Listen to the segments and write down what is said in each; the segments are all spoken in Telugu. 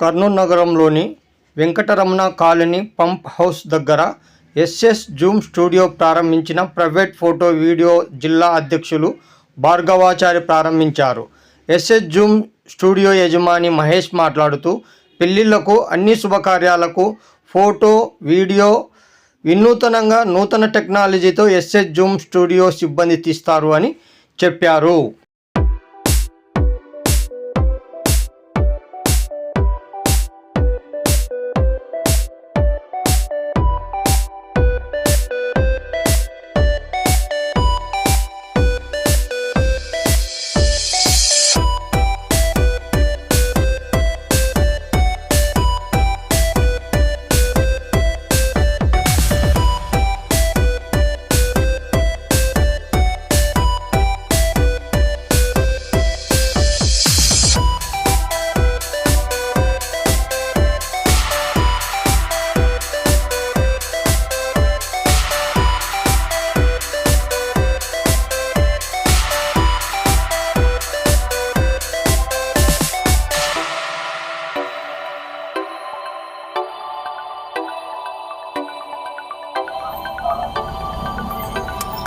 కర్నూలు నగరంలోని వెంకటరమణ కాలనీ పంప్ హౌస్ దగ్గర ఎస్ఎస్ జూమ్ స్టూడియో ప్రారంభించిన ప్రైవేట్ ఫోటో వీడియో జిల్లా అధ్యక్షులు భార్గవాచారి ప్రారంభించారు. ఎస్ఎస్ జూమ్ స్టూడియో యజమాని మహేష్ మాట్లాడుతూ పెళ్ళిళ్ళకు అన్ని శుభకార్యాలకు ఫోటో వీడియో వినూతనంగా నూతన టెక్నాలజీతో ఎస్ఎస్ జూమ్ స్టూడియో సిబ్బంది తీస్తారు అని చెప్పారు.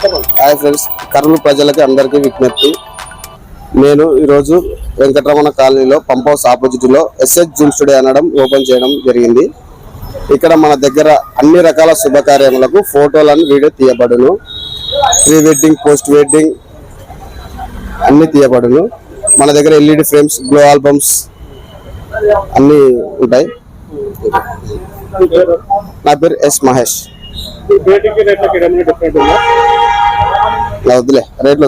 హాయ్ ఫ్రెండ్స్ కర్నూలు ప్రజలకి అందరికీ విజ్ఞప్తి. నేను ఈరోజు వెంకటరమణ కాలనీలో పంప్ హౌస్ ఆపోజిట్లో ఎస్ఎస్ జిమ్ స్టూడియో అనడం ఓపెన్ చేయడం జరిగింది. ఇక్కడ మన దగ్గర అన్ని రకాల శుభకార్యములకు ఫోటోలను వీడియో తీయబడును. ప్రీ వెడ్డింగ్ పోస్ట్ వెడ్డింగ్ అన్ని తీయబడును. మన దగ్గర ఎల్ఈడి ఫ్రేమ్స్ గ్లో ఆల్బమ్స్ అన్నీ ఉంటాయి. నా పేరు ఎస్ మహేష్. వద్దులే రేట్లు